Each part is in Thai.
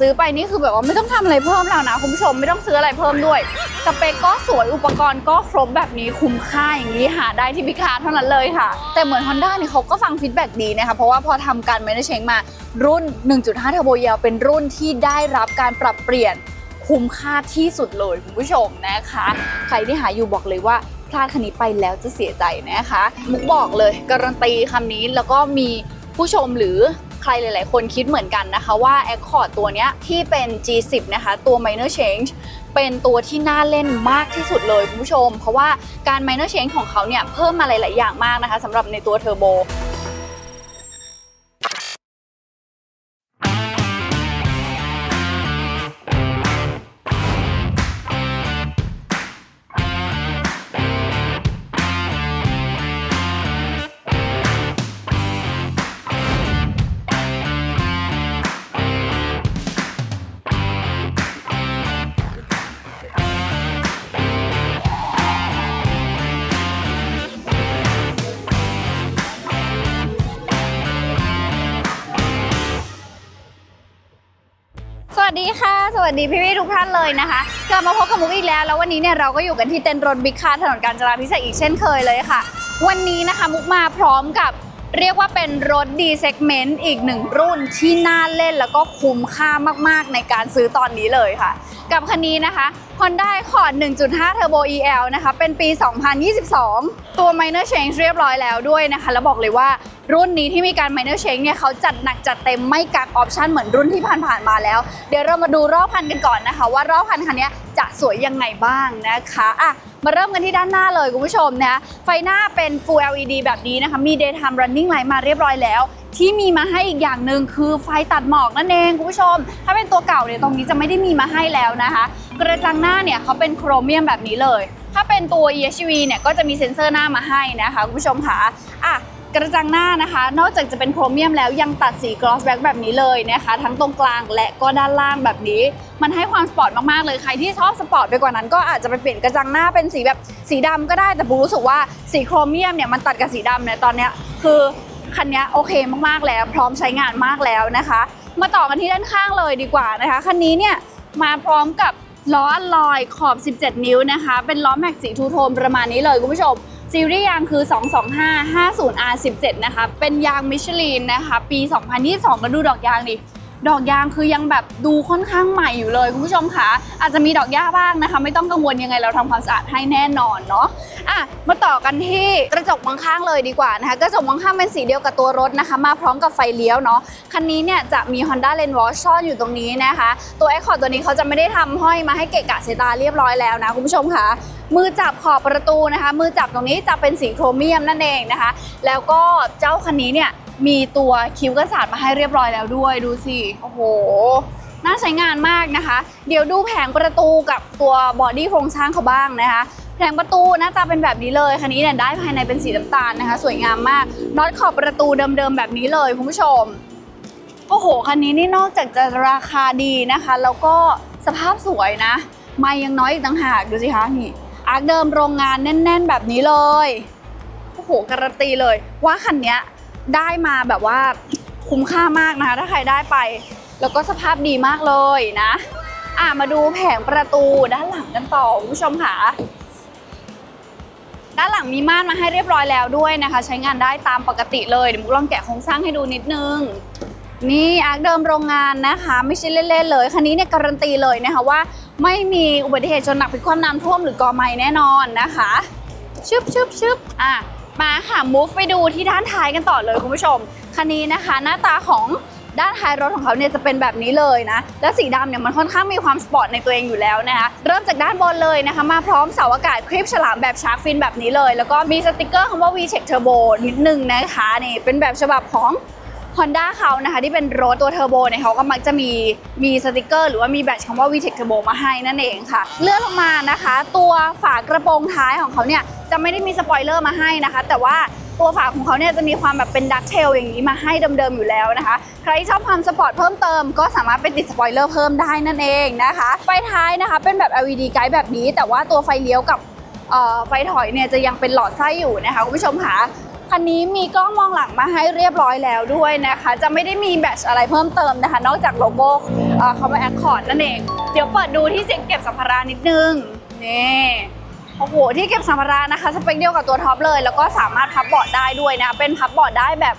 ซื้อไปนี่คือแบบว่าไม่ต้องทำอะไรเพิ่มแล้วนะคุณผู้ชมไม่ต้องซื้ออะไรเพิ่มด้วย สเปคก็สวยอุปกรณ์ก็ครบแบบนี้คุ้มค่าอย่างนี้หาได้ที่พิคาร์เท่านั้นเลยค่ะ แต่เหมือน Honda เนี่ยเขาก็ฟังฟีดแบ็กดีนะคะ เพราะว่าพอทำการ m a n a g e มารุ่น 1.5 Turbo Yell เป็นรุ่นที่ได้รับการปรับเปลี่ยนคุ้มค่าที่สุดเลยคุณผู้ชมนะคะ ใครที่หาอยู่บอกเลยว่าพลาดคันนี้ไปแล้วจะเสียใจนะคะ มุกบอกเลยการันตีคำนี้แล้วก็มีผู้ชมหรือ ใครหลาย ๆ คนคิดเหมือนกันนะคะว่า Accord ตัวเนี้ยที่เป็น G10 นะคะตัว minor change เป็นตัวที่น่าเล่นมากที่สุดเลยคุณผู้ชม เพราะว่าการ minor change ของเขาเนี่ยเพิ่มมาหลาย ๆ อย่างมากนะคะสำหรับในตัวเทอร์โบ วัสดีพี่ๆทุกท่านเลยนะคะกลับมาพบกับมุกอีกแล้วแล้ววันนี้เนี่ยเราก็อยู่กันที่เต็นท์รถบิ๊กคาร์ถนนกาญจนาพิเศษอีกเช่นเคยเลยค่ะ วันนี้นะคะมุกมาพร้อมกับเรียกว่าเป็นรถดีเซกเมนต์อีกหนึ่งรุ่นที่น่าเล่นแล้วก็คุ้มค่ามากๆในการซื้อตอนนี้เลยค่ะ กับคันนี้นะคะ Honda Accord 1.5 Turbo EL นะคะ เป็นปี 2022 ตัว minor change เรียบร้อยแล้วด้วยนะคะ แล้วบอกเลยว่า รุ่นนี้ที่มีการ minor change เนี่ยเขาจัดหนักจัดเต็มไม่กักออปชันเหมือนรุ่นที่ผ่านๆมาแล้ว เดี๋ยวเรามาดูรอบคันกันก่อนนะคะ ว่ารอบคันคันนี้จะสวยยังไงบ้างนะคะอะมาเริ่มกันที่ด้านหน้าเลยคุณผู้ชมนะไฟหน้าเป็น Full LED แบบนี้นะคะ มี daytime running light มาเรียบร้อยแล้ว ที่มีมาให้อีกอย่างหนึ่งคือไฟตัดหมอกนั่นเองคุณผู้ชม ถ้าเป็นตัวเก่าเนี่ยตรงนี้จะไม่ได้มีมาให้แล้วนะคะ กระจังหน้าเนี่ยเขาเป็นโครเมียมแบบนี้เลย ถ้าเป็นตัว EHV เนี่ยก็จะมีเซ็นเซอร์หน้ามาให้นะคะคุณผู้ชมค่ะอะ กระจังหน้านะคะ นอกจากจะเป็นโครเมียมแล้วยังตัดสีกลอสแบ็กแบบนี้เลยนะคะ ทั้งตรงกลางและก็ด้านล่างแบบนี้ มันให้ความสปอร์ตมากๆเลยใครที่ชอบสปอร์ตไปกว่านั้น ก็อาจจะไปเปลี่ยนกระจังหน้าเป็นสีแบบสีดำก็ได้แต่ปูรู้สึกว่าสีโครเมียมเนี่ยมันตัดกับสีดำเนี่ยตอนนี้คือคันนี้โอเคมากๆแล้ว พร้อมใช้งานมากแล้วนะคะ มาต่อกันที่ด้านข้างเลยดีกว่านะคะคันนี้เนี่ยมาพร้อมกับล้ออลลอยขอบ 17 นิ้วนะคะ เป็นล้อแม็กสีทูโทนประมาณนี้เลยคุณผู้ชม ซีรีส์ยางคือ 225-50R17 นะคะ เป็นยางมิชลินนะคะ ปี 2022 แล้วดูดอกยางดิ ดอกยางคือยังแบบดูค่อนข้างใหม่อยู่เลยคุณผู้ชมคะอาจจะมีดอกหญ้าบ้างนะคะ ไม่ต้องกังวลยังไงเราทำความสะอาดให้แน่นอนเนาะอะมาต่อกันที่กระจกมองข้างเลยดีกว่านะคะกระจกมองข้างเป็นสีเดียวกับตัวรถนะคะ มาพร้อมกับไฟเลี้ยวเนาะคันนี้เนี่ยจะมี Honda Lane Watch ซ่อนอยู่ตรงนี้นะคะ ตัว Accord ตัวนี้เขาจะไม่ได้ทำห้อยมาให้เกะกะสายตาเรียบร้อยแล้วนะคุณผู้ชมคะมือจับขอบประตูนะคะ มือจับตรงนี้จะเป็นสีโครเมียมนั่นเองนะคะ แล้วก็เจ้าคันนี้เนี่ย มีตัวคิ้วกระสานมาให้เรียบร้อยแล้วด้วยดูสิ โอ้โห น่าใช้งานมากนะคะ เดี๋ยวดูแผงประตูกับตัวบอดี้โครงสร้างเขาบ้างนะคะแผงประตูหน้าตาเป็นแบบนี้เลยคันนี้เนี่ยได้ภายในเป็นสีน้ำตาลนะคะ สวยงามมากน็อตขอบประตูเดิมๆแบบนี้เลยคุณผู้ชมโอ้โหคันนี้นี่นอกจากจะราคาดีนะคะ แล้วก็สภาพสวยนะ ไม่ยังน้อยอีกต่างหากดูสิคะนี่อาร์คเดิมโรงงานแน่น ๆ แบบนี้เลยโอ้โหการันตีเลยว่าคันเนี้ย ได้มาแบบว่าคุ้มค่ามากนะคะ ถ้าใครได้ไป แล้วก็สภาพดีมากเลยนะอะมาดูแผงประตูด้านหลังกันต่อคุณผู้ชมค่ะด้านหลังมีม่านมาให้เรียบร้อยแล้วด้วยนะคะ ใช้งานได้ตามปกติเลยเดี๋ยวมุกลองแกะโครงสร้างให้ดูนิดนึงนี่อาร์คเดิมโรงงานนะคะ ไม่ใช่เล่นๆเลยคันนี้เนี่ยการันตีเลยนะคะว่า ไม่มีอุบัติเหตุชนหนักพลิกคว่ำน้ำท่วมหรือกอไม้แน่นอนนะคะชึบชึบชึบอะ มาค่ะ move ไปดูที่ด้านท้ายกันต่อเลยคุณผู้ชม คันนี้นะคะ หน้าตาของด้านท้ายรถของเขาเนี่ยจะเป็นแบบนี้เลยนะ และสีดำเนี่ยมันค่อนข้างมีความสปอร์ตในตัวเองอยู่แล้วนะคะ เริ่มจากด้านบนเลยนะคะ มาพร้อมเสาอากาศคลิปฉลามแบบชาร์กฟินแบบนี้เลย แล้วก็มีสติกเกอร์คำว่า VTEC Turbo นิดนึงนะคะนี่เป็นแบบฉบับของ Honda เขานะคะที่เป็นรถตัวเทอร์โบเนี่ยเขาก็มักจะมีมีสติกเกอร์หรือว่ามีแบตคำว่า VTEC Turbo มาให้นั่นเองค่ะ เลื่อนลงมานะคะ ตัวฝากระโปรงท้ายของเขาเนี่ยจะไม่ได้มีสปอยเลอร์มาให้นะคะ แต่ว่าตัวฝาของเขาเนี่ยจะมีความแบบเป็นดักเทลอย่างนี้มาให้เดิมๆอยู่แล้วนะคะ ใครชอบความสปอร์ตเพิ่มเติมก็สามารถไปติดสปอยเลอร์เพิ่มได้นั่นเองนะคะ ไฟท้ายนะคะเป็นแบบ LED ไกด์แบบนี้ แต่ว่าตัวไฟเลี้ยวกับเอ่อไฟถอยเนี่ยจะยังเป็นหลอดไส้อยู่นะคะคุณผู้ชมค่ะ คันนี้มีกล้องมองหลังมาให้เรียบร้อยแล้วด้วยนะคะ จะไม่ได้มีแบตอะไรเพิ่มเติมนะคะ นอกจากโลโก้คอมแอคคอร์ดนั่นเอง เดี๋ยวเปิดดูที่เสียงเก็บสัมภาระนิดนึง นี่โอ้โห ที่เก็บสัมภาระนะคะ สเปคเดียวกับตัวท็อปเลย แล้วก็สามารถพับเบาะได้ด้วยนะ เป็นพับเบาะได้แบบ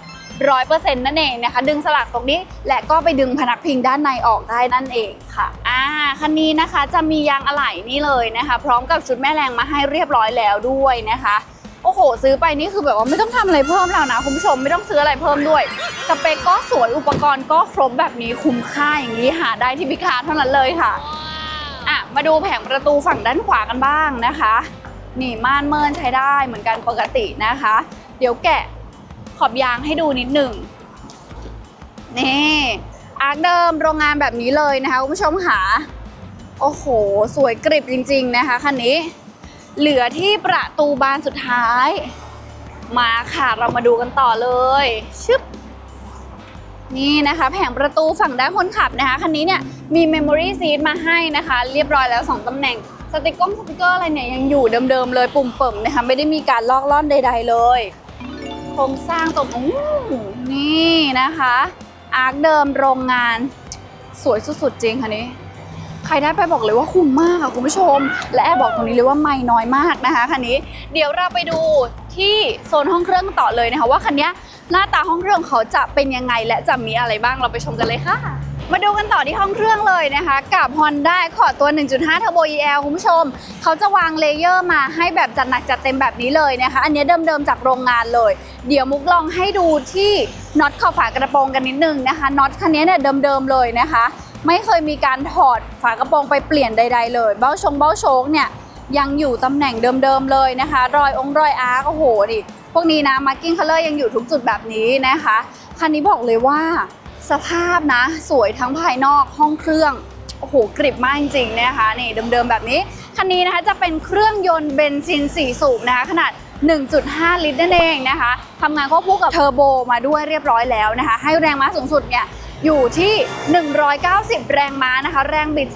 ร้อยเปอร์เซ็นต์นั่นเองนะคะ ดึงสลักตรงนี้ และก็ไปดึงพนักพิงด้านในออกได้นั่นเองค่ะ อ่า คันนี้นะคะจะมียางอะไหล่นี่เลยนะคะ พร้อมกับชุดแม่แรงมาให้เรียบร้อยแล้วด้วยนะคะ โอ้โห ซื้อไปนี่คือแบบว่าไม่ต้องทำอะไรเพิ่มแล้วนะคุณผู้ชมไม่ต้องซื้ออะไรเพิ่มด้วยสเปคก็สวยอุปกรณ์ก็ครบแบบนี้คุ้มค่าอย่างนี้หาได้ที่พิคาร์เท่านั้นเลยค่ะอะมาดูแผงประตูฝั่งด้านขวากันบ้างนะคะนี่ม่านเมินใช้ได้เหมือนกันปกตินะคะ เดี๋ยวแกะขอบยางให้ดูนิดหนึ่งนี่อาร์คเดิมโรงงานแบบนี้เลยนะคะคุณผู้ชมค่ะโอ้โห สวยกริบจริง ๆ นะคะคันนี้ เหลือที่ประตูบานสุดท้าย มาค่ะเรามาดูกันต่อเลยชึบนี่นะคะ แผงประตูฝั่งด้านคนขับนะคะคันนี้เนี่ยมี Memory Seat มาให้นะคะ เรียบร้อยแล้ว 2 ตำแหน่งสติกกอร์สติกเกอร์อะไรเนี่ยยังอยู่เดิมๆเลยปุ่มเปิ่มนะคะไม่ได้มีการลอกล่อนใด ๆ เลยโครงสร้างตรงนี่นะคะ อาร์คเดิมโรงงานสวยสุดๆจริงค่ะนี้ ใครได้ไปบอกเลยว่าคุ้มมากค่ะคุณผู้ชม และแอบบอกตรงนี้เลยว่าไม่น้อยมากนะคะคันนี้ เดี๋ยวเราไปดูที่โซนห้องเครื่องต่อเลยนะคะว่าคันนี้หน้าตาห้องเครื่องเขาจะเป็นยังไงและจะมีอะไรบ้างเราไปชมกันเลยค่ะมาดูกันต่อที่ห้องเครื่องเลยนะคะ กับ Honda ขอตัว 1.5 Turbo EL คุณผู้ชม เขาจะวางเลเยอร์มาให้แบบจัดหนักจัดเต็มแบบนี้เลยนะคะ อันนี้เดิมๆจากโรงงานเลย เดี๋ยวมุกลองให้ดูที่น็อตขอบฝากระโปรงกันนิดนึงนะคะน็อตคันนี้เนี่ยเดิมๆเลยนะคะ ไม่เคยมีการถอดฝากระโปรงไปเปลี่ยนใด ๆ เลย เบ้าชงเบ้าโชกเนี่ยยังอยู่ตำแหน่งเดิมๆเลยนะคะ รอยองค์รอยอาร์คโอ้โหดิพวกนี้นะมาร์กิ้งคัลเลอร์ยังอยู่ทุกจุดแบบนี้นะคะ คันนี้บอกเลยว่าสภาพนะ สวยทั้งภายนอกห้องเครื่อง โอ้โห กริบมากจริงๆนะคะนี่เดิมๆแบบนี้ คันนี้นะคะจะเป็นเครื่องยนต์เบนซิน 4 สูบนะคะ ขนาด 1.5 ลิตรนั่นเองนะคะทำงานควบคู่กับเทอร์โบมาด้วยเรียบร้อยแล้วนะคะ ให้แรงม้าสูงสุดเนี่ย อยู่ที่ 190 แรงม้านะคะ แรงบิด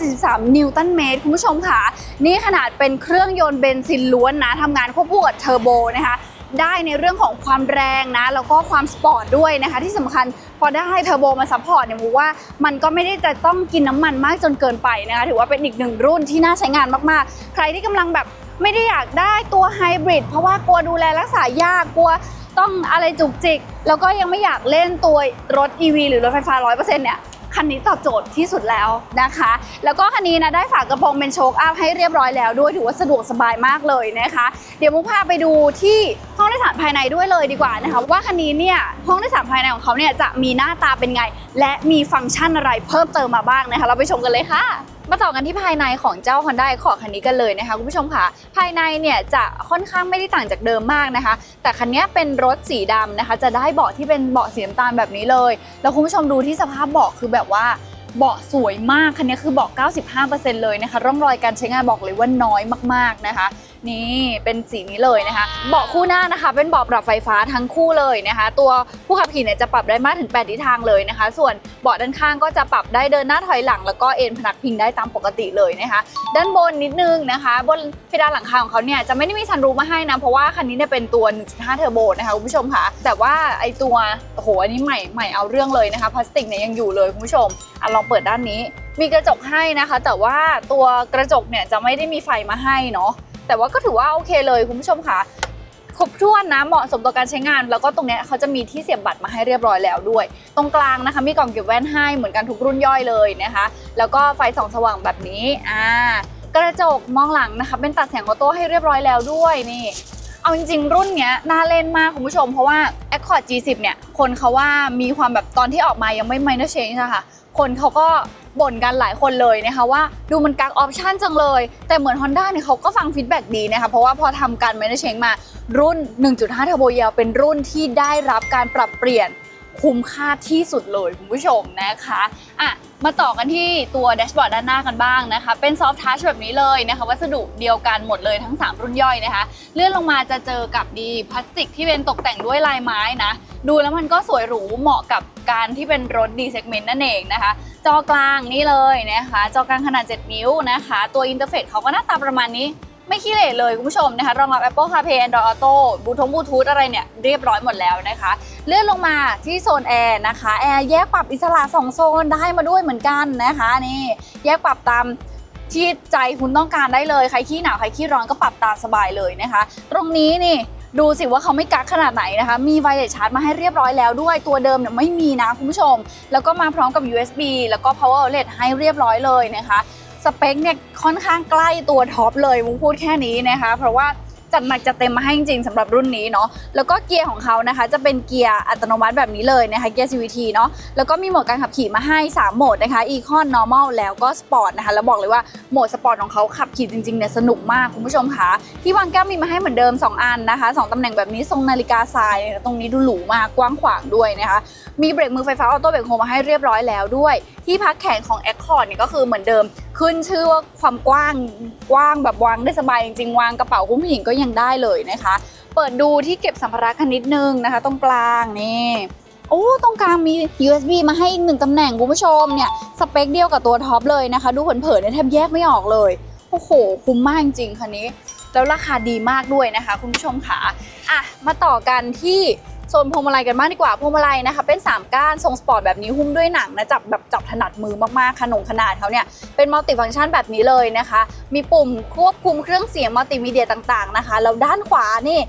243 นิวตันเมตร คุณผู้ชมค่ะ นี่ขนาดเป็นเครื่องยนต์เบนซินล้วนนะทำงานควบคู่กับเทอร์โบนะคะได้ในเรื่องของความแรงนะ แล้วก็ความสปอร์ตด้วยนะคะ ที่สำคัญพอได้เทอร์โบมาซัพพอร์ตเนี่ยมูว่ามันก็ไม่ได้จะต้องกินน้ำมันมากจนเกินไปนะคะ ถือว่าเป็นอีกหนึ่งรุ่นที่น่าใช้งานมากๆ ใครที่กำลังแบบไม่ได้อยากได้ตัวไฮบริดเพราะว่ากลัวดูแลรักษายากกลัว ต้องอะไรจุกจิก แล้วก็ยังไม่อยากเล่นตัวรถ EV หรือรถไฟฟ้า 100%เนี่ยคันนี้ตอบโจทย์ที่สุดแล้วนะคะ แล้วก็คันนี้นะได้ฝากระโปรงเป็นโชคอัพให้เรียบร้อยแล้วด้วยถือว่าสะดวกสบายมากเลยนะคะ เดี๋ยวมุกพาไปดูที่ห้องโดยสารภายในด้วยเลยดีกว่านะคะว่าคันนี้เนี่ยห้องโดยสารภายในของเขาเนี่ยจะมีหน้าตาเป็นไง และมีฟังก์ชันอะไรเพิ่มเติมมาบ้างนะคะ เราไปชมกันเลยค่ะ มาต่อกันที่ภายในของเจ้า Honda Accord คันนี้กันเลยนะคะคุณผู้ชมค่ะ ภายในเนี่ยจะค่อนข้างไม่ได้ต่างจากเดิมมากนะคะ แต่คันนี้เป็นรถสีดำนะคะ จะได้เบาะที่เป็นเบาะสีน้ำตาลแบบนี้เลย แล้วคุณผู้ชมดูที่สภาพเบาะคือแบบว่าเบาะสวยมากคันนี้คือเบาะ 95%เลยนะคะ ร่องรอยการใช้งานบอกเลยว่าน้อยมากๆนะคะ นี่เป็นสีนี้เลยนะคะ เบาะคู่หน้านะคะ เป็นเบาะปรับไฟฟ้าทั้งคู่เลยนะคะ ตัวผู้ขับขี่เนี่ยจะปรับได้มากถึง 8 ทิศทางเลยนะคะ ส่วนเบาะด้านข้างก็จะปรับได้เดินหน้าถอยหลัง แล้วก็เอนพนักพิงได้ตามปกติเลยนะคะ ด้านบนนิดนึงนะคะ บนเพดานหลังคาของเขาเนี่ยจะไม่ได้มีซันรูมาให้นะเพราะว่าคันนี้เนี่ยเป็นตัว 1.5 เทอร์โบนะคะคุณผู้ชมค่ะ แต่ว่าไอตัวโอ้โหอันนี้ใหม่ใหม่เอาเรื่องเลยนะคะพลาสติกเนี่ยยังอยู่เลยคุณผู้ชมอะลองเปิดด้านนี้ มีกระจกให้นะคะ แต่ว่าตัวกระจกเนี่ยจะไม่ได้มีไฟมาให้เนาะ แต่ว่าก็ถือว่าโอเคเลยคุณผู้ชมค่ะครบถ้วนนะเหมาะสมต่อการใช้งาน แล้วก็ตรงเนี้ยเขาจะมีที่เสียบบัตรมาให้เรียบร้อยแล้วด้วย ตรงกลางนะคะมีกล่องเก็บแว่นให้เหมือนกันทุกรุ่นย่อยเลยนะคะ แล้วก็ไฟส่องสว่างแบบนี้อ่ากระจกมองหลังนะคะเป็นตัดแสงออโต้ให้เรียบร้อยแล้วด้วยนี่เอาจริงๆ รุ่นเนี้ยน่าเล่นมากคุณผู้ชมเพราะว่า Accord G10 เนี่ยคนเขาว่ามีความแบบตอนที่ออกมายังไม่ minor change อะคะ คนเขาก็บ่นกันหลายคนเลยนะคะว่าดูมันกักออปชันจังเลย แต่เหมือน Honda เนี่ยเขาก็ฟังฟีดแบ็กดีนะคะเพราะว่าพอทำการ minor change มารุ่น 1.5 Turbo Yell เป็นรุ่นที่ได้รับการปรับเปลี่ยน คุ้มค่าที่สุดเลยคุณผู้ชมนะคะอะมาต่อกันที่ตัวแดชบอร์ดด้านหน้ากันบ้างนะคะ เป็นซอฟท์ทัชแบบนี้เลยนะคะ วัสดุเดียวกันหมดเลยทั้ง 3 รุ่นย่อยนะคะ เลื่อนลงมาจะเจอกับดีพลาสติกที่เป็นตกแต่งด้วยลายไม้นะ ดูแล้วมันก็สวยหรูเหมาะกับการที่เป็นรถดีเซกเมนต์นั่นเองนะคะ จอกลางนี่เลยนะคะ จอกลางขนาด 7 นิ้วนะคะ ตัวอินเทอร์เฟซเขาก็หน้าตาประมาณนี้ ไม่ขี้เหร่เลยคุณผู้ชมนะคะรองรับ Apple CarPlay Android Auto บลูทูธบลูทูธอะไรเนี่ยเรียบร้อยหมดแล้วนะคะ เลื่อนลงมาที่โซนแอร์นะคะแอร์แยกปรับอิสระ 2 โซนได้มาด้วยเหมือนกันนะคะนี่แยกปรับตามที่ใจคุณต้องการได้เลย ใครขี้หนาวใครขี้ร้อนก็ปรับตามสบายเลยนะคะ ตรงนี้นี่ดูสิว่าเขาไม่กักขนาดไหนนะคะ มีไวเลสชาร์จมาให้เรียบร้อยแล้วด้วย ตัวเดิมเนี่ยไม่มีนะคุณผู้ชม แล้วก็มาพร้อมกับ USB แล้วก็ power outlet ให้เรียบร้อยเลยนะคะ สเปคเนี่ยค่อนข้างใกล้ตัวท็อปเลยมุงพูดแค่นี้นะคะ เพราะว่า จัดหนักจัดเต็มมาให้จริงๆสำหรับรุ่นนี้เนาะแล้วก็เกียร์ของเขานะคะ จะเป็นเกียร์อัตโนมัติแบบนี้เลยนะคะเกียร์ CVT เนาะแล้วก็มีโหมดการขับขี่มาให้ 3 โหมดนะคะ Econ Normal แล้วก็ Sport นะคะแล้วบอกเลยว่าโหมด Sport ของเขาขับขี่จริงๆเนี่ยสนุกมากคุณผู้ชมค่ะที่วางแก้วมีมาให้เหมือนเดิม 2 อันนะคะสองตำแหน่งแบบนี้ทรงนาฬิกาทรายเนี่ยตรงนี้ดูหรูมากกว้างขวางด้วยนะคะมีเบรกมือไฟฟ้าออโต้เบรกโฮมาให้เรียบร้อยแล้วด้วย ที่พักแขนของ Accord เนี่ยก็คือเหมือนเดิม ขึ้นชื่อว่าความกว้างกว้างแบบวางได้สบายจริงๆวางกระเป๋าคุณผู้หญิงก็ยังได้เลยนะคะ เปิดดูที่เก็บสัมภาระกันนิดนึงนะคะ ตรงกลางนี่โอ้ตรงกลางมี USB มาให้อีกหนึ่งตำแหน่งคุณผู้ชมเนี่ยสเปคเดียวกับตัวท็อปเลยนะคะ ดูเผินๆเนี่ยแทบแยกไม่ออกเลยโอ้โหคุ้มมากจริงคันนี้ แล้วราคาดีมากด้วยนะคะ คุณผู้ชมค่ะอะมาต่อกันที่ โซนพวงมาลัยกันบ้างดีกว่าพวงมาลัยนะคะ เป็น3ก้านทรงสปอร์ตแบบนี้หุ้มด้วยหนังนะจับแบบจับถนัดมือมากๆขนงขนาดเขาเนี่ยเป็นมัลติฟังก์ชันแบบนี้เลยนะคะ มีปุ่มควบคุมเครื่องเสียงมัลติมีเดียต่างๆนะคะแล้วด้านขวานี่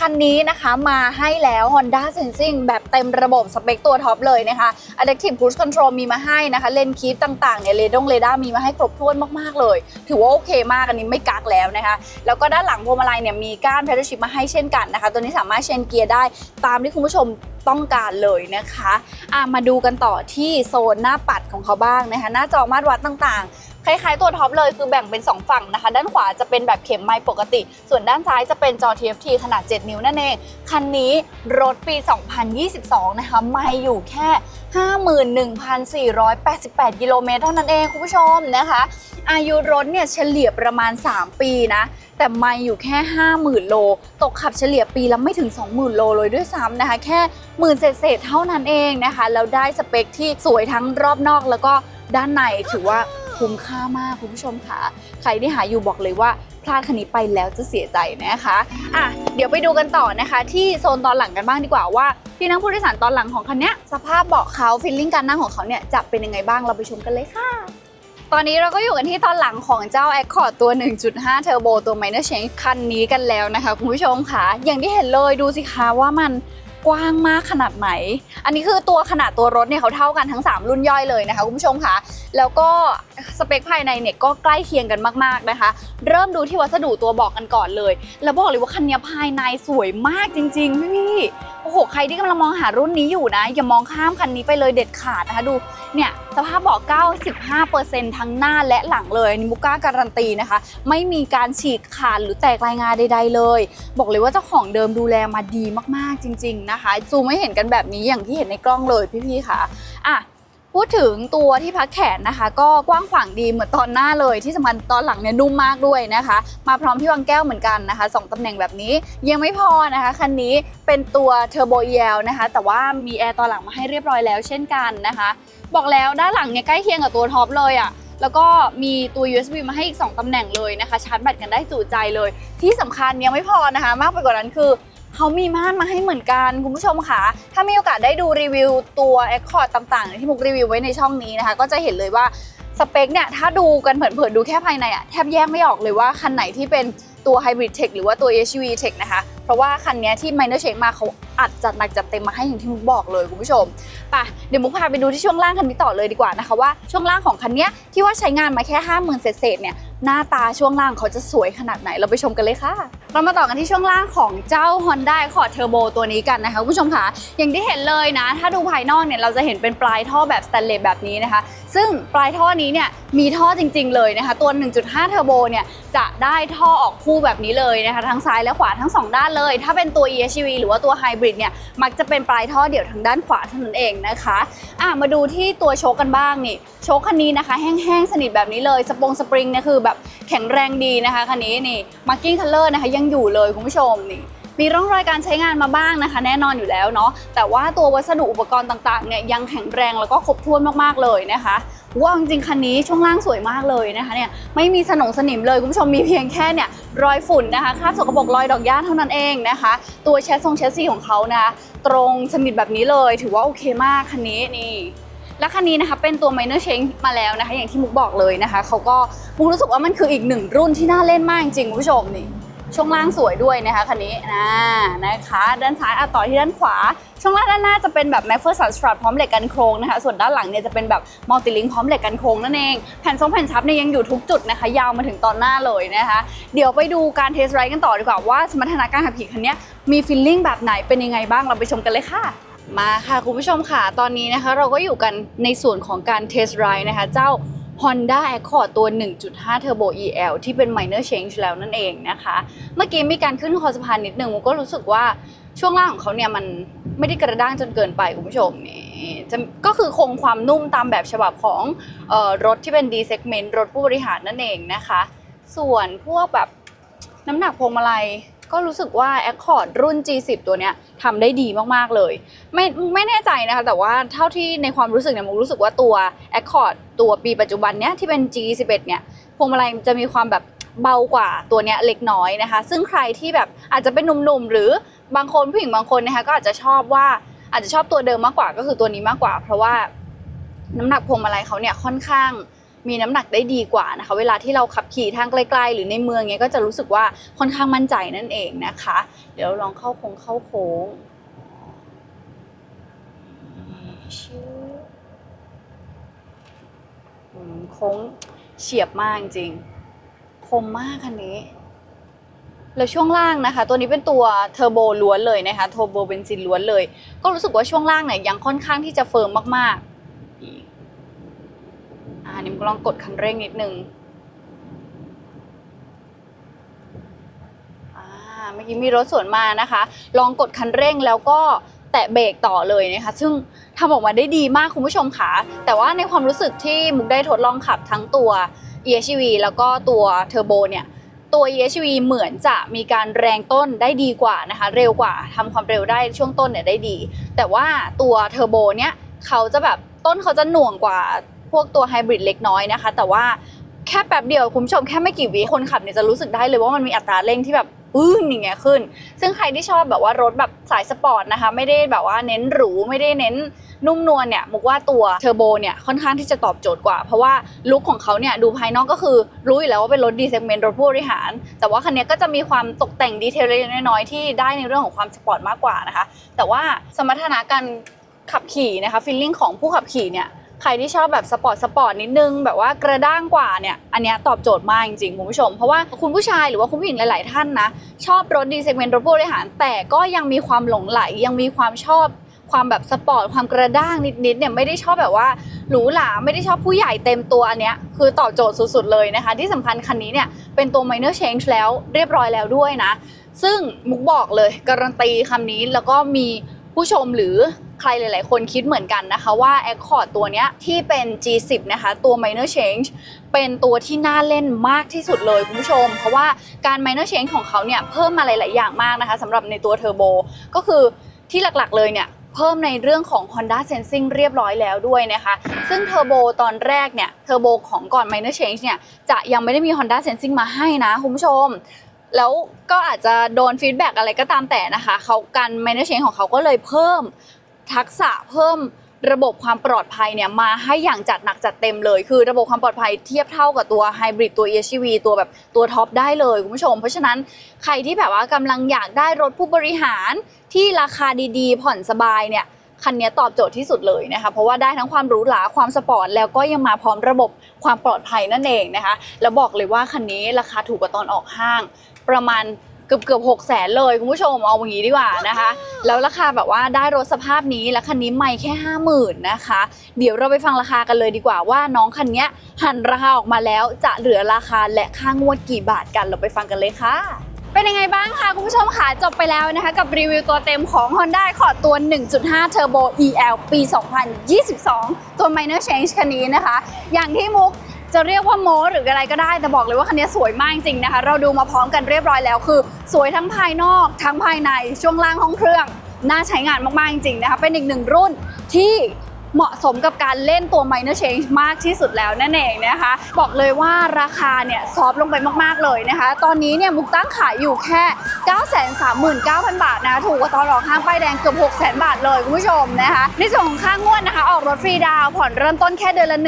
คันนี้นะคะมาให้แล้ว Honda Sensing แบบเต็มระบบสเปคตัวท็อปเลยนะคะ Adaptive Cruise Control มีมาให้นะคะ เลนคีฟต่างๆเนี่ยเรดงเรดาร์มีมาให้ครบถ้วนมากๆเลย ถือว่าโอเคมากอันนี้ไม่กักแล้วนะคะ แล้วก็ด้านหลังพวงมาลัยเนี่ยมีก้าน pedal shift มาให้เช่นกันนะคะ ตัวนี้สามารถเชนเกียร์ได้ตามที่คุณผู้ชมต้องการเลยนะคะอะมาดูกันต่อที่โซนหน้าปัดของเขาบ้างนะคะ หน้าจอมาตรวัดต่างๆ คล้ายๆตัวท็อปเลยคือแบ่งเป็น 2 ฝั่งนะคะ ด้านขวาจะเป็นแบบเข็มไม้ปกติ ส่วนด้านซ้ายจะเป็นจอ TFT ขนาด 7 นิ้วนั่นเอง คันนี้รถปี 2022 นะคะ ไม่อยู่แค่ 51,488 กิโลเมตรเท่านั้นเองคุณผู้ชมนะคะ อายุรถเนี่ยเฉลี่ยประมาณ 3 ปีนะแต่ไม่อยู่แค่ 50,000 โล ตกขับเฉลี่ยปีละไม่ถึง 20,000 โลเลยด้วยซ้ำนะคะ แค่หมื่นเศษๆเท่านั้นเองนะคะ แล้วได้สเปคที่สวยทั้งรอบนอกแล้วก็ด้านในถือว่า คุ้มค่ามากคุณผู้ชมค่ะ ใครที่หาอยู่บอกเลยว่าพลาดคันนี้ไปแล้วจะเสียใจนะคะอะเดี๋ยวไปดูกันต่อนะคะ ที่โซนตอนหลังกันบ้างดีกว่าว่าที่นั่งผู้โดยสารตอนหลังของคันนี้สภาพเบาะเขาฟิลลิ่งการนั่งของเขาเนี่ยจะเป็นยังไงบ้างเราไปชมกันเลยค่ะตอนนี้เราก็อยู่กันที่ตอนหลังของเจ้า Accord ตัว 1.5 Turbo ตัว Minor Change คันนี้กันแล้วนะคะ คุณผู้ชมค่ะ อย่างที่เห็นเลยดูสิคะว่ามัน กว้างมากขนาดไหน อันนี้คือตัวขนาดตัวรถเนี่ยเขาเท่ากันทั้ง 3 รุ่นย่อยเลยนะคะคุณผู้ชมค่ะแล้วก็สเปคภายในเนี่ยก็ใกล้เคียงกันมากๆนะคะ เริ่มดูที่วัสดุตัวบอกกันก่อนเลย แล้วบอกเลยว่าคันนี้ภายในสวยมากจริงๆพี่ โอ้โห ใครที่กำลังมองหารุ่นนี้อยู่นะ อย่ามองข้ามคันนี้ไปเลยเด็ดขาดนะคะดู เนี่ย สภาพเบาะ95%ทั้งหน้าและหลังเลยนิมุกก้าการันตีนะคะ ไม่มีการฉีกขาดหรือแตกรายงานใด ๆ เลย บอกเลยว่าเจ้าของเดิมดูแลมาดีมากๆจริง ๆ นะคะ ซูมไม่เห็นกันแบบนี้อย่างที่เห็นในกล้องเลยพี่ๆค่ะอะ พูดถึงตัวที่พักแขนนะคะ ก็กว้างขวางดีเหมือนตอนหน้าเลยที่สำคัญตอนหลังเนี่ยนุ่มมากด้วยนะคะ มาพร้อมที่วางแก้วเหมือนกันนะคะสองตำแหน่งแบบนี้ยังไม่พอนะคะคันนี้เป็นตัวเทอร์โบเอลนะคะ แต่ว่ามีแอร์ตอนหลังมาให้เรียบร้อยแล้วเช่นกันนะคะ บอกแล้วด้านหลังเนี่ยใกล้เคียงกับตัวท็อปเลยอะ่ะแล้วก็มีตัว USB มาให้อีก 2 ตำแหน่งเลยนะคะ ชาร์จแบตกันได้จุใจเลย ที่สำคัญยังไม่พอนะคะ มากไปกว่านั้นคือ เขามีม่านมาให้เหมือนกันคุณผู้ชมค่ะ ถ้ามีโอกาสได้ดูรีวิวตัว Accord ต่างๆ ที่มุกรีวิวไว้ในช่องนี้นะคะ ก็จะเห็นเลยว่าสเปคเนี่ยถ้าดูกันเผินๆดูแค่ภายในอะแทบแยกไม่ออกเลยว่าคันไหนที่เป็นตัว Hybrid Tech หรือว่าตัว SUV Tech นะคะ เพราะว่าคันนี้ที่ Minor Check มาเขาอัดจัดหนักจัดเต็มมาให้อย่างที่มุกบอกเลยคุณผู้ชมไปเดี๋ยวมุกพาไปดูที่ช่วงล่างคันนี้ต่อเลยดีกว่านะคะว่าช่วงล่างของคันนี้ที่ว่าใช้งานมาแค่ 50,000เศษเนี่ยหน้าตาช่วงล่างเขาจะสวยขนาดไหนเราไปชมกันเลยค่ะ เรามาต่อกันที่ช่วงล่างของเจ้า Honda Accord Turbo ตัวนี้กันนะคะคุณผู้ชมค่ะอย่างที่เห็นเลยนะ ถ้าดูภายนอกเนี่ยเราจะเห็นเป็นปลายท่อแบบสแตนเลสแบบนี้นะคะ ซึ่งปลายท่อนี้เนี่ยมีท่อจริง ๆ เลยนะคะ ตัว 1.5 Turbo เนี่ยจะได้ท่อออกคู่แบบนี้เลยนะคะทั้งซ้ายและขวาทั้งสองด้านเลย ถ้าเป็นตัว EHEV หรือว่าตัว Hybrid เนี่ยมักจะเป็นปลายท่อเดี่ยวทางด้านขวาเท่านั้นเองนะคะอะมาดูที่ตัวโชคกันบ้างนี่โชคคันนี้นะคะ แห้งๆสนิทแบบนี้เลยสปงสปริงเนี่ยคือแบบแข็งแรงดีนะคะคันนี้นี่มาร์กิ้งคัลเลอร์นะคะยังอยู่เลยคุณผู้ชมนี่มีร่องรอยการใช้งานมาบ้างนะคะ แน่นอนอยู่แล้วเนาะแต่ว่าตัววัสดุอุปกรณ์ต่างๆเนี่ยยังแข็งแรงแล้วก็ครบถ้วนมากๆเลยนะคะ ว้าวจริงคันนี้ช่วงล่างสวยมากเลยนะคะเนี่ยไม่มีสนงสนิมเลยคุณผู้ชมมีเพียงแค่เนี่ยรอยฝุ่นนะคะคราบสกปรกรอยดอกหญ้าเท่านั้นเองนะคะ ตัวแชสทรงแชสซีของเขานะคะตรงสนิทแบบนี้เลย ถือว่าโอเคมากคันนี้นี่และคันนี้นะคะเป็นตัว minor change มาแล้วนะคะ อย่างที่มุกบอกเลยนะคะเขาก็มุกรู้สึกว่ามันคืออีกหนึ่งรุ่นที่น่าเล่นมากจริงๆคุณผู้ชมนี่ ช่วงล่างสวยด้วยนะคะคันนี้นะนะคะ ด้านซ้ายอะต่อที่ด้านขวา ช่วงล่างด้านหน้าจะเป็นแบบ m a c p h e r s o n Strut พร้อมเหล็กกันโครงนะคะ ส่วนด้านหลังเนี่ยจะเป็นแบบ Multi Link พร้อมเหล็กกันโครงนั่นเอง แผ่นทรงแผ่นชับเนี่ยยังอยู่ทุกจุดนะคะ ยาวมาถึงตอนหน้าเลยนะคะ เดี๋ยวไปดูการเทสไรด์กันต่อดีกว่าว่าสมรรถนะการขับขี่คันนี้มีฟีลลิ่งแบบไหนเป็นยังไงบ้างเราไปชมกันเลยค่ะมาค่ะคุณผู้ชมค่ะตอนนี้นะคะ เราก็อยู่กันในส่วนของการเทสไรด์นะคะ เจ้า Honda Accord ตัว 1.5 Turbo EL ที่เป็น minor change แล้วนั่นเองนะคะ เมื่อกี้มีการขึ้นคอสะพานนิดนึงมุกก็รู้สึกว่าช่วงล่างของเขาเนี่ยมันไม่ได้กระด้างจนเกินไปคุณผู้ชมนี่จะก็คือคงความนุ่มตามแบบฉบับของออรถที่เป็น D segment รถผู้บริหารนั่นเองนะคะ ส่วนพวกแบบน้ำหนักพวงมาลัย ก็รู้สึกว่า Accord รุ่น G10 ตัวเนี้ยทำได้ดีมากๆเลย ไม่ไม่แน่ใจนะคะ แต่ว่าเท่าที่ในความรู้สึกเนี่ยมุกรู้สึกว่าตัว Accord ตัวปีปัจจุบันเนี้ยที่เป็น G11 เนี่ยพวงมาลัยจะมีความแบบเบากว่าตัวเนี้ยเล็กน้อยนะคะ ซึ่งใครที่แบบอาจจะเป็นหนุ่มๆ หรือบางคนผู้หญิงบางคนนะคะก็อาจจะชอบว่าอาจจะชอบตัวเดิมมากกว่าก็คือตัวนี้มากกว่า เพราะว่าน้ำหนักพวงมาลัยเขาเนี่ยค่อนข้าง มีน้ำหนักได้ดีกว่านะคะ เวลาที่เราขับขี่ทางไกลๆ หรือในเมืองเนี้ยก็จะรู้สึกว่าค่อนข้างมั่นใจนั่นเองนะคะ เดี๋ยวลองเข้าโค้งเข้าโค้งชิวอืมโค้งเฉียบมากจริง คมมากคันนี้ แล้วช่วงล่างนะคะ ตัวนี้เป็นตัวเทอร์โบล้วนเลยนะคะเทอร์โบเบนซินล้วนเลย ก็รู้สึกว่าช่วงล่างเนี่ยยังค่อนข้างที่จะเฟิร์มมากๆ อ่านิมก็ลองกดคันเร่งนิดนึงอ่าเมื่อกี้มีรถสวนมานะคะ ลองกดคันเร่งแล้วก็แตะเบรกต่อเลยนะคะ ซึ่งทำออกมาได้ดีมากคุณผู้ชมค่ะ แต่ว่าในความรู้สึกที่มุกได้ทดลองขับทั้งตัว EHV แล้วก็ตัวเทอร์โบเนี่ย ตัว EHV เหมือนจะมีการแรงต้นได้ดีกว่านะคะ เร็วกว่าทำความเร็วได้ช่วงต้นเนี่ยได้ดี แต่ว่าตัวเทอร์โบเนี่ยเขาจะแบบต้นเขาจะหน่วงกว่า พวกตัวไฮบริดเล็กน้อยนะคะ แต่ว่าแค่แป๊บเดียวคุณผู้ชมแค่ไม่กี่วิคนขับเนี่ยจะรู้สึกได้เลยว่ามันมีอัตราเร่งที่แบบปึ้งอย่างเงี้ยขึ้น ซึ่งใครที่ชอบแบบว่ารถแบบสายสปอร์ตนะคะ ไม่ได้แบบว่าเน้นหรูไม่ได้เน้นนุ่มนวลเนี่ยมุกว่าตัวเทอร์โบเนี่ยค่อนข้างที่จะตอบโจทย์กว่า เพราะว่าลุคของเขาเนี่ยดูภายนอกก็คือรู้อยู่แล้วว่าเป็นรถดีเซกเมนต์รถผู้บริหาร แต่ว่าคันนี้ก็จะมีความตกแต่งดีเทลเล็กน้อยที่ได้ในเรื่องของความสปอร์ตมากกว่านะคะ แต่ว่าสมรรถนะการขับขี่นะคะฟีลลิ่งของผู้ขับขี่เนี่ย ใครที่ชอบแบบสปอร์ตสปอร์ตนิดนึงแบบว่ากระด้างกว่าเนี่ยอันเนี้ยตอบโจทย์มากจริงๆคุณผู้ชม เพราะว่าคุณผู้ชายหรือว่าคุณผู้หญิงหลาย ๆ ท่านนะ ชอบรถดีเซกเมนต์รถผู้บริหาร แต่ก็ยังมีความหลงไหลยังมีความชอบความแบบสปอร์ตความกระด้างนิดๆเนี่ยไม่ได้ชอบแบบว่าหรูหราไม่ได้ชอบผู้ใหญ่เต็มตัวอันเนี้ยคือตอบโจทย์สุดๆเลยนะคะ ที่สำคัญคันนี้เนี่ยเป็นตัว minor change แล้วเรียบร้อยแล้วด้วยนะ ซึ่งมุกบอกเลยการันตีคำนี้แล้วก็มีผู้ชมหรือ ใครหลาย ๆ คนคิดเหมือนกันนะคะว่า Accord ตัวเนี้ยที่เป็น G10 นะคะตัว minor change เป็นตัวที่น่าเล่นมากที่สุดเลยคุณผู้ชม เพราะว่าการ minor change ของเขาเนี่ยเพิ่มมาหลาย ๆ อย่างมากนะคะสำหรับในตัวเทอร์โบก็คือที่หลัก ๆ เลยเนี่ยเพิ่มในเรื่องของ Honda Sensing เรียบร้อยแล้วด้วยนะคะ ซึ่งเทอร์โบตอนแรกเนี่ยเทอร์โบของก่อน minor change เนี่ยจะยังไม่ได้มี Honda Sensing มาให้นะคุณผู้ชมแล้วก็อาจจะโดนฟีดแบ็กอะไรก็ตามแต่นะคะเขาการ minor change ของเขาก็เลยเพิ่ม ทักษะเพิ่มระบบความปลอดภัยเนี่ยมาให้อย่างจัดหนักจัดเต็มเลย คือระบบความปลอดภัยเทียบเท่ากับตัวไฮบริดตัว EHV ตัวแบบตัวท็อปได้เลยคุณผู้ชม เพราะฉะนั้นใครที่แบบว่ากำลังอยากได้รถผู้บริหารที่ราคาดีๆ ผ่อนสบายเนี่ยคันนี้ตอบโจทย์ที่สุดเลยนะคะ เพราะว่าได้ทั้งความหรูหราความสปอร์ตแล้วก็ยังมาพร้อมระบบความปลอดภัยนั่นเองนะคะ แล้วบอกเลยว่าคันนี้ราคาถูกกว่าตอนออกห้างประมาณ เกือบเกือบหกแสนเลยคุณผู้ชมเอาอย่างนี้ดีกว่านะคะ แล้วราคาแบบว่าได้รถสภาพนี้แล้วคันนี้ไม่แค่ห้าหมื่นนะคะ เดี๋ยวเราไปฟังราคากันเลยดีกว่าว่าน้องคันนี้หันราคาออกมาแล้วจะเหลือราคาและค่างวดกี่บาทกันเราไปฟังกันเลยค่ะเป็นยังไงบ้างคะคุณผู้ชมค่ะจบไปแล้วนะคะ กับรีวิวตัวเต็มของ Honda Accord ตัว 1.5 Turbo EL ปี 2022 ตัว Minor Change คันนี้นะคะ อย่างที่มุก จะเรียกว่าโมหรืออะไรก็ได้ แต่บอกเลยว่าคันนี้สวยมากจริงนะคะ เราดูมาพร้อมกันเรียบร้อยแล้วคือ สวยทั้งภายนอก ทั้งภายในช่วงล่างห้องเครื่อง น่าใช้งานมากๆจริงๆนะคะ เป็นอีกหนึ่งรุ่นที่ เหมาะสมกับการเล่นตัว minor change มากที่สุดแล้วนั่นเองนะคะ บอกเลยว่าราคาเนี่ยซอฟลงไปมากๆเลยนะคะ ตอนนี้เนี่ยมุกตั้งขายอยู่แค่ 939,000 บาทนะถูกกว่าตอนออกห้างป้ายแดงเกือบ600,000 บาทเลยคุณผู้ชมนะคะ ในส่วนของค่างวดนะคะ ออกรถฟรีดาวผ่อนเริ่มต้นแค่เดือนละ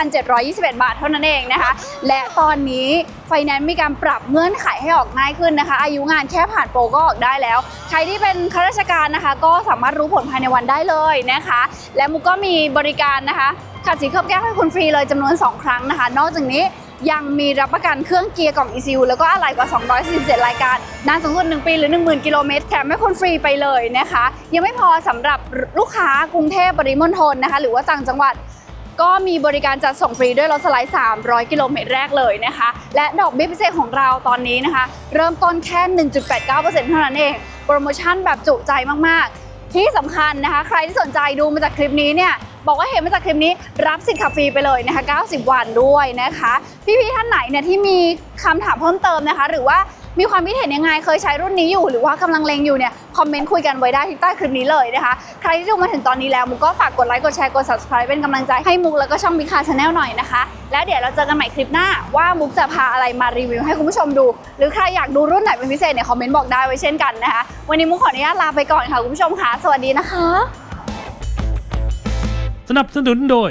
15,721 บาทเท่านั้นเองนะคะ และตอนนี้ ไฟแนนซ์มีการปรับเงื่อนไขให้ออกง่ายขึ้นนะคะ อายุงานแค่ผ่านโปรก็ออกได้แล้ว ใครที่เป็นข้าราชการนะคะ ก็สามารถรู้ผลภายในวันได้เลยนะคะ และมุกก็มีบริการนะคะขัดสีเคลือบแก้วให้คุณฟรีเลยจำนวน 2 ครั้งนะคะ นอกจากนี้ยังมีรับประกันเครื่องเกียร์กล่อง ECU แล้วก็อะไหล่กว่า 247 รายการ นานสูงสุด1ปีหรือ 10,000 กิโลเมตรแถมให้คุณฟรีไปเลยนะคะ ยังไม่พอสำหรับลูกค้ากรุงเทพปริมณฑลนะคะ หรือว่าต่างจังหวัด ก็มีบริการจัดส่งฟรีด้วยรถสไลด์ 300 กิโลเมตรแรกเลยนะคะ และดอกเบี้ยพิเศษของเราตอนนี้นะคะ เริ่มต้นแค่ 1.89%เท่านั้นเอง โปรโมชั่นแบบจุใจมากๆ ที่สำคัญนะคะ ใครที่สนใจดูมาจากคลิปนี้เนี่ยบอกว่าเห็นมาจากคลิปนี้รับสิทธิ์ขับฟรีไปเลยนะคะ 90 วันด้วยนะคะ พี่ๆท่านไหนเนี่ยที่มีคำถามเพิ่มเติมนะคะ หรือว่า มีความคิดเห็นยังไงเคยใช้รุ่นนี้อยู่ หรือว่ากำลังเลงอยู่เนี่ยคอมเมนต์คุยกันไว้ได้ที่ใต้คลิปนี้เลยนะคะ ใครที่ดูมาถึงตอนนี้แล้วมุกก็ฝากกดไลค์กดแชร์กด subscribe เป็นกำลังใจให้มุกแล้วก็ช่องมิคาชาแนลหน่อยนะคะ แล้วเดี๋ยวเราเจอกันใหม่คลิปหน้าว่ามุกจะพาอะไรมารีวิวให้คุณผู้ชมดู หรือใครอยากดูรุ่นไหนเป็นพิเศษเนี่ยคอมเมนต์บอกได้ไว้เช่นกันนะคะวันนี้มุกขออนุญาตลาไปก่อนค่ะคุณผู้ชมค่ะสวัสดีนะคะ สนับสนุนโดย